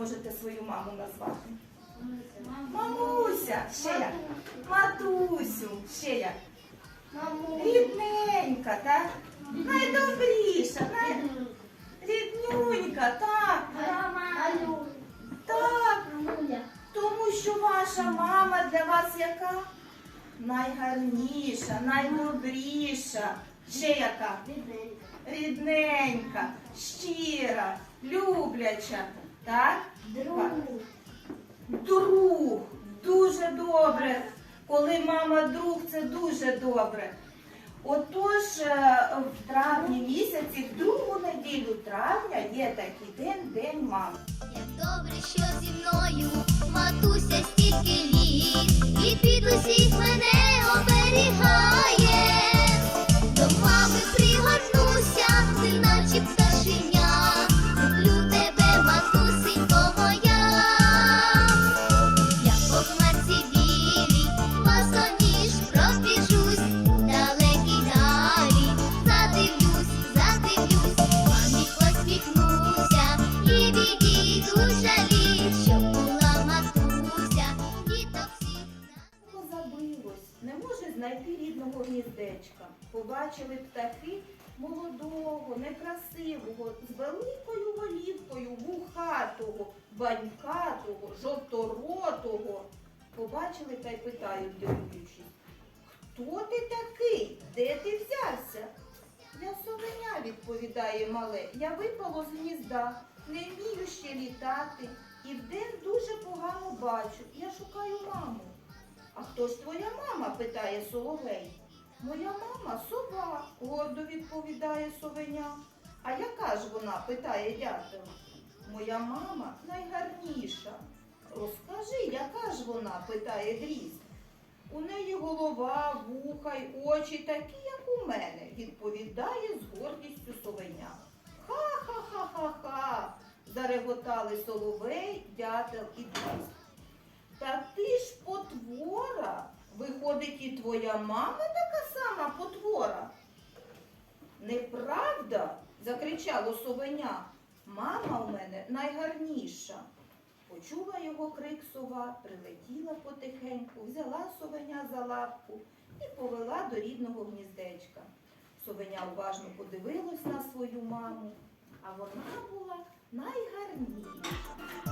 можете свою маму назвати. Мамуся, ще як. Матусю, ще як. Рідненька, так? Найдобріша, най... ріднюнька, так. Так, тому що ваша мама для вас яка? Найгарніша, найдобріша. Ще яка? Рідненька, щира, любляча, так? Друг, дуже добре. Коли мама друг, це дуже добре. Отож, е, в травні місяці, в другу неділю травня є такий день, день мами. Як добре, що зі мною матуся стільки літ, і під усіх знайти рідного гніздечка. Побачили птахи молодого, некрасивого, з великою голівкою, вухатого, банькатого, жовторотого. Побачили та й питають, дивуючись, хто ти такий? Де ти взявся? Я совеня, відповідає мале. Я випало з гнізда, не вмію ще літати, і вдень дуже погано бачу. Я шукаю маму. А хто ж твоя мама? питає Соловей. Моя мама сова, гордо відповідає совеня. А яка ж вона? питає дятел. Моя мама найгарніша. Розкажи, яка ж вона? питає дрізд. У неї голова, вуха й очі такі, як у мене, відповідає з гордістю совеня. Ха-ха-ха-ха-ха. зареготали соловей, дятел і дрізд. Та ти ж потвора. Виходить, і твоя мама така сама потвора. Неправда, закричало совеня. Мама в мене найгарніша. Почула його крик сова, прилетіла потихеньку, взяла совеня за лапку і повела до рідного гніздечка. Совеня уважно подивилась на свою маму, а вона була найгарніша.